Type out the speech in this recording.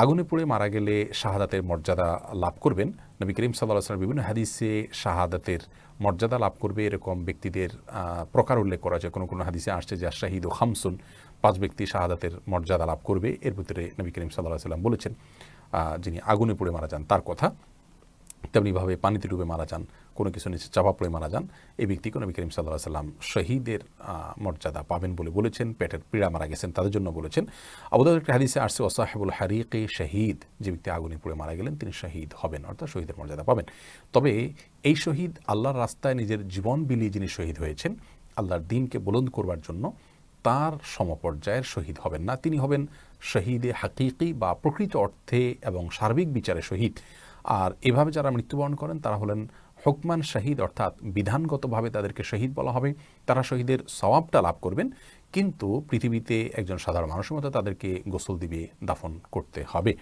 আগুনে পড়ে মারা গেলে শাহাদাতের মর্যাদা লাভ করবেন। নবী করিম সাল্লাহ আসলাম বিভিন্ন হাদিসে শাহাদাতের মর্যাদা লাভ করবে। এরকম ব্যক্তিদের প্রকার উল্লেখ করা যায় কোনো কোনো হাদিসে আসছে যে শাহিদ ও খামসুন, পাঁচ ব্যক্তি শাহাদাতের মর্যাদা লাভ করবে। এর ভিতরে নবী করিম সাল্লাহ সাল্লাম বলেছেন যিনি আগুনে পড়ে মারা যান, তার কথা। তেমনিভাবে পানিতে ডুবে মারা যান, কোনো কিছু নিচে চাপা পড়ে মারা যান, এই ব্যক্তিকে নবী করিম সাল্লাহ সাল্লাম শহীদের মর্যাদা পাবেন বলে বলেছেন, পেটের পীড়া মারা গেছেন তাদের জন্য বলেছেন। আবুদার একটি হাদিসে আসছে ওসাহেবুল হারিকে শহীদ, যে ব্যক্তি আগুনে পুড়ে মারা গেলেন তিনি শহীদ হবেন, অর্থাৎ শহীদের মর্যাদা পাবেন। তবে এই শহীদ আল্লাহর রাস্তায় নিজের জীবন বিলিয়ে যিনি শহীদ হয়েছেন, আল্লাহর দিনকে বুলন্দ করবার জন্য তার সমপর্যায়ের শহীদ হবেন না, তিনি হবেন শহীদে হাকিকি বা প্রকৃত অর্থে এবং সার্বিক বিচারে শহীদ। আর এভাবে যারা মৃত্যুবরণ করেন, তারা হলেন হুকমান শহীদ, অর্থাৎ বিধানগতভাবে তাদেরকে শহীদ বলা হবে। তারা শহীদের সওয়াবটা লাভ করবেন, কিন্তু পৃথিবীতে একজন সাধারণ মানুষের মতো তাদেরকে গোসল দিবে, দাফন করতে হবে।